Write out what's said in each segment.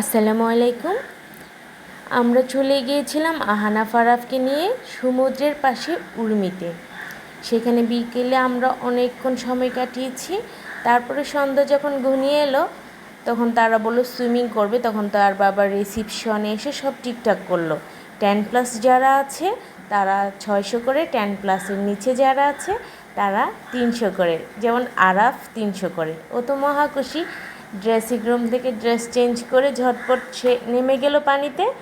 আসসালামু আলাইকুম। আমরা চলে গিয়েছিলাম আহানা ফারাফকে নিয়ে সমুদ্রের পাশে উর্মিতে। সেখানে বিকেলে আমরা অনেকক্ষণ সময় কাটিয়েছি। তারপরে সন্ধ্যা যখন ঘনিয়ে এলো, তখন তারা বলল সুইমিং করবে। তখন তার বাবা রিসিপশনে এসে সব ঠিকঠাক করল। টেন প্লাস যারা আছে, তারা ছয়শো করে। টেন প্লাসের নিচে যারা আছে, তারা তিনশো করে। যেমন আরাফ তিনশো করে। ও তো মহাকুশি। ড্রেসিং রুম থেকে ড্রেস চেঞ্জ করে ঝটপট সে নেমে গেল পানিতে।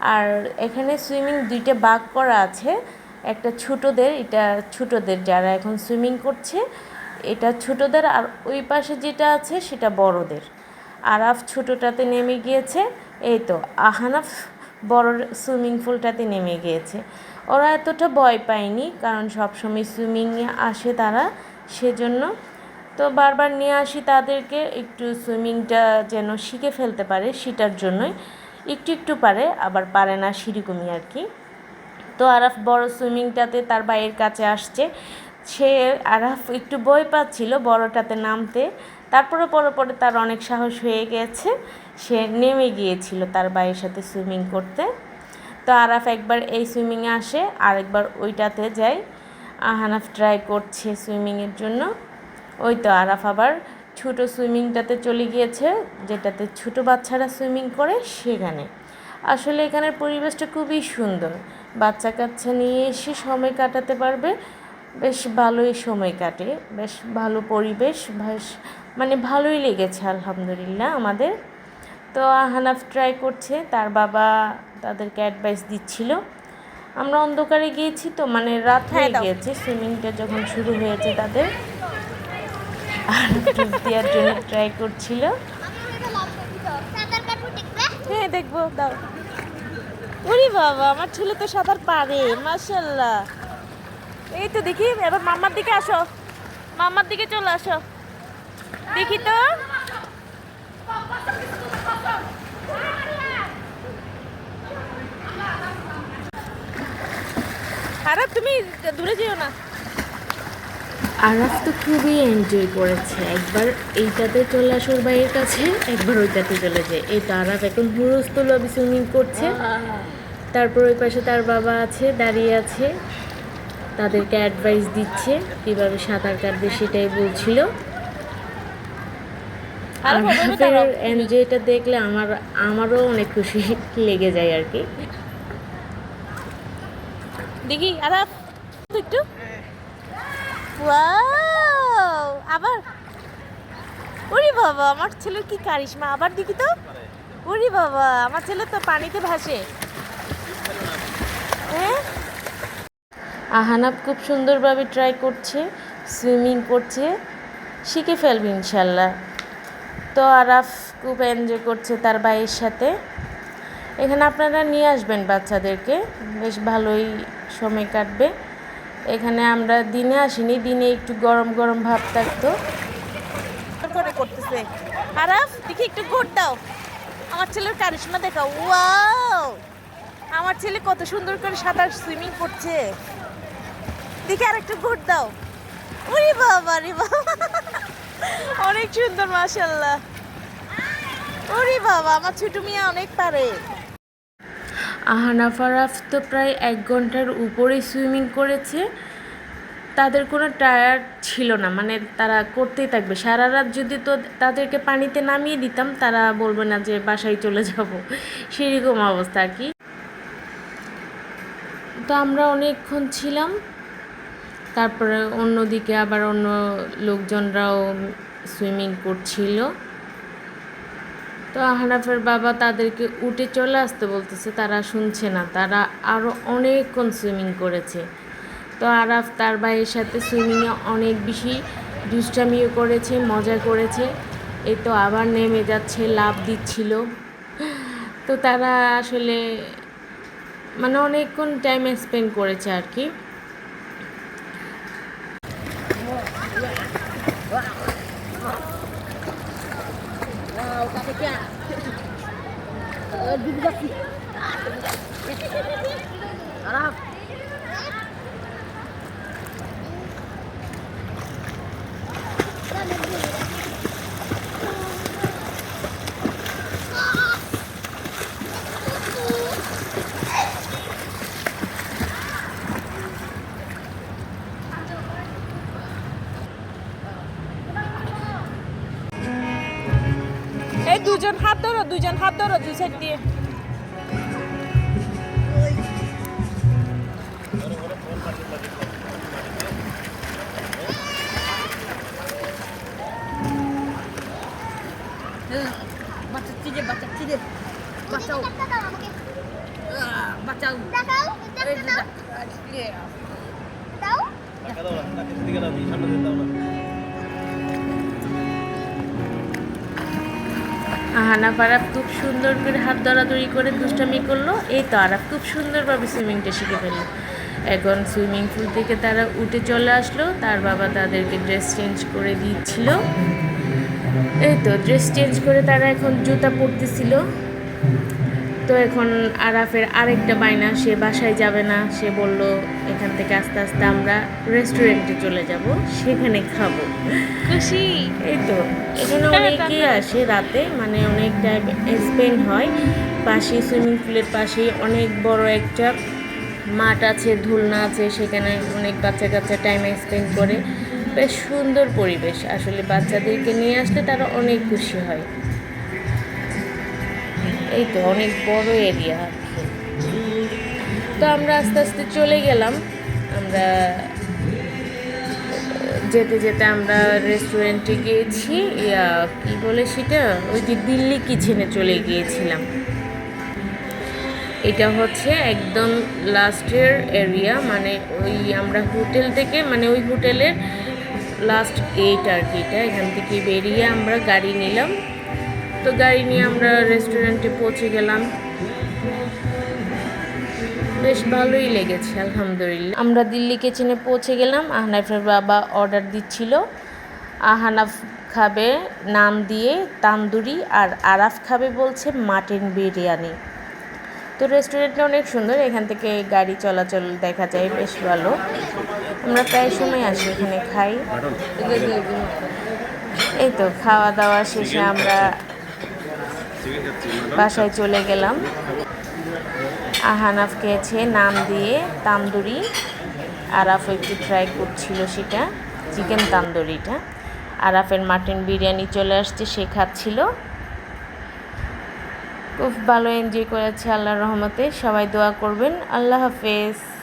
আর এখানে সুইমিং দুইটা বাঘ করা আছে। একটা ছোটোদের, এটা ছোটোদের যারা এখন সুইমিং করছে, এটা ছোটোদের আর ওই পাশে যেটা আছে সেটা বড়দের। আরাফ ছোটোটাতে নেমে গিয়েছে। এই তো, আহানাফ বড় সুইমিং পুলটাতে নেমে গিয়েছে। ওরা এতটা ভয় পায়নি, কারণ সবসময় সুইমিংয়ে আসে তারা, সেজন্য তো বারবার নিয়ে আসি তাদেরকে, একটু সুইমিংটা যেন শিখে ফেলতে পারে সেটার জন্যই। একটু একটু পারে, আবার পারে না সেরকমই আর কি। তো আরাফ বড় সুইমিংটাতে তার বাইয়ের কাছে আসছে। সে আরাফ একটু বই পাচ্ছিল বড়টাতে নামতে। তারপরে পরে পরে তার অনেক সাহস হয়ে গেছে। সে নেমে গিয়েছিল তার বাইয়ের সাথে সুইমিং করতে। তো আরাফ একবার এই সুইমিংয়ে আসে, আরেকবার ওইটাতে যায়। আহানাফ ট্রাই করছে সুইমিংয়ের জন্য। ওই তো আরাফ আবার ছোটো সুইমিংটাতে চলে গিয়েছে যেটাতে ছোটো বাচ্চারা সুইমিং করে সেখানে। আসলে এখানের পরিবেশটা খুবই সুন্দর। বাচ্চা কাচ্চা নিয়ে এসে সময় কাটাতে পারবে বেশ ভালোই সময় কাটে বেশ ভালো পরিবেশ বেশ মানে ভালোই লেগেছে আলহামদুলিল্লাহ আমাদের। তো হানাফ ট্রাই করছে তার বাবা তাদেরকে অ্যাডভাইস দিচ্ছিল। আমরা অন্ধকারে গিয়েছি তো মানে রাত হয়ে গিয়েছে সুইমিংটা যখন শুরু হয়েছে তাদের। আর দেওয়ার জন্য ট্রাই করছিল। হ্যাঁ দেখব, দাও। ওরে বাবা, আমার ছেলে তো সাঁতার পারে মাশাল্লাহ এই তো দেখি, এবার মাম্মার দিকে আসো। মাম্মার দিকে চলে আসো। দেখি তো। আরে, তুমি দূরে যেও না। আরাফ তো খুবই এনজয় করেছে। একবার এইটাতে চলে আসে ওর ভাইয়ের কাছে একবার ওইটাতে চলে যায়। এই তো আরাফ এখন হুরস্থল লবি সুইমিং করছে। তারপর ওই পাশে তার বাবা আছে দাঁড়িয়ে আছে। তাদেরকে অ্যাডভাইস দিচ্ছে কীভাবে সাঁতার কাটবে সেটাই বলছিল। আরাফের এনজয়টা দেখলে আমার আমারও অনেক খুশি লেগে যায় আর কি। দেখি আরাফ। আবার ওরে বাবা, আমার ছেলের কি কারিশমা? আবার দেখি তো। ওরে বাবা, আমার ছেলে তো পানিতে ভাসে। হ্যাঁ? আহানাব খুব সুন্দরভাবে ট্রাই করছে সুইমিং করছে, শিখে ফেলবে ইনশাল্লাহ। তো আরাফ খুব এনজয় করছে তার ভাইয়ের সাথে। এখানে আপনারা নিয়ে আসবেন বাচ্চাদেরকে, বেশ ভালোই সময় কাটবে। এখানে আমরা দিনে আসিনি, দিনে একটু গরম গরম ভাব থাকতো। করে করতেছে। আরাফ, দেখি একটু ঘোর দাও। আমার ছেলের কারিশমা দেখা ওয়াও! আমার ছেলে কত সুন্দর করে সাঁতার সুইমিং করছে। দেখি আর একটু ঘোর দাও। ওরে বাবা রে বাবা। অনেক সুন্দর মাশাল্লাহ ওরে বাবা, আমার ছোট মিয়া অনেক পারে। আহানা ফারাফ তো প্রায় এক ঘণ্টার উপরে সুইমিং করেছে। তাদের কোনো টায়ার ছিল না মানে তারা করতেই থাকবে। সারা রাত যদি তো তাদেরকে পানিতে নামিয়ে দিতাম, তারা বলবে না যে বাসায় চলে যাব। সেরকম অবস্থা আর কি। তো আমরা অনেকক্ষণ ছিলাম। তারপরে অন্যদিকে আবার অন্য লোকজনরাও সুইমিং করছিল। তো আহনাফের বাবা তাদেরকে উঠে চলে আসতে বলতেছে, তারা শুনছে না। তারা আরও অনেকক্ষণ সুইমিং করেছে। তো আরাফ তার ভাইয়ের সাথে সুইমিংয়ে অনেক বেশি দুষ্টামিও করেছে, মজা করেছে। এই তো আবার নেমে যাচ্ছে লাভ দিচ্ছিল। তো তারা আসলে মানে অনেকক্ষণ টাইম স্পেন্ড করেছে আর কি। যাচ্ছি। খারাপ দুজন হাত ধরো দুজন হাত ধরো দুই সাইড দিয়ে। দাও না। আহানাফ আরাফ খুব সুন্দর করে হাত ধরাধরি করে দুষ্টামি করল। এই তো আরাফ খুব সুন্দরভাবে সুইমিংটা শিখে ফেলল। এখন সুইমিং পুল থেকে তারা উঠে চলে আসলো। তার বাবা তাদেরকে ড্রেস চেঞ্জ করে দিচ্ছিল। এই তো ড্রেস চেঞ্জ করে তারা এখন জুতা পরতেছিল। তো এখন আরাফের আরেকটা বায়না সে বাসায় যাবে না। সে বলল এখান থেকে আস্তে আস্তে আমরা রেস্টুরেন্টে চলে যাব সেখানে খাব। খুশি। এই তো এখানে অনেকেই আসে রাতে মানে অনেক টাইম স্পেন্ড হয়। পাশে সুইমিং পুলের পাশে অনেক বড় একটা মাঠ আছে ধুলনা আছে সেখানে অনেক বাচ্চা কাচ্চা টাইম স্পেন্ড করে। বেশ সুন্দর পরিবেশ। আসলে বাচ্চাদেরকে নিয়ে আসলে তারা অনেক খুশি হয়। এই তো অনেক বড় এরিয়া তো আমরা আস্তে আস্তে চলে গেলাম। আমরা, যেতে যেতে আমরা রেস্টুরেন্টে গিয়েছি। ইয়া, কি বলে সেটা? ওই যে দিল্লি কিচেনে চলে গিয়েছিলাম। এটা হচ্ছে একদম লাস্টের এরিয়া মানে ওই আমরা হোটেল থেকে মানে ওই হোটেলের লাস্ট গেট আর কি, এটা এখান থেকে বেরিয়ে আমরা গাড়ি নিলাম। তো গাড়ি নিয়ে আমরা রেস্টুরেন্টে পৌঁছে গেলাম। বেশ ভালোই লেগেছে, আলহামদুলিল্লাহ। আমরা দিল্লি কিচেনে পৌঁছে গেলাম, আহনাফের বাবা অর্ডার দিচ্ছিল। আহানাফ খাবে, নাম দিয়ে তান্দুরি আর আরাফ খাবে বলছে মাটন বিরিয়ানি। তো রেস্টুরেন্টটা অনেক সুন্দর, এখান থেকে গাড়ি চলাচল দেখা যায়, বেশ ভালো। আমরা প্রায় সময় আসি এখানে, খাই। এই তো খাওয়া দাওয়া শেষে আমরা বাসায় চলে গেলাম। আহানাফ খেয়েছে নাম দিয়ে তান্দুরি। আরাফ একটু ট্রাই করছিল সেটা চিকেন তান্দুরিটা। আরাফের মাটন বিরিয়ানি চলে আসছে, সে খাচ্ছিল। খুব ভালো এনজয় করেছে আল্লাহর রহমতে। সবাই দোয়া করবেন। আল্লাহ হাফেজ।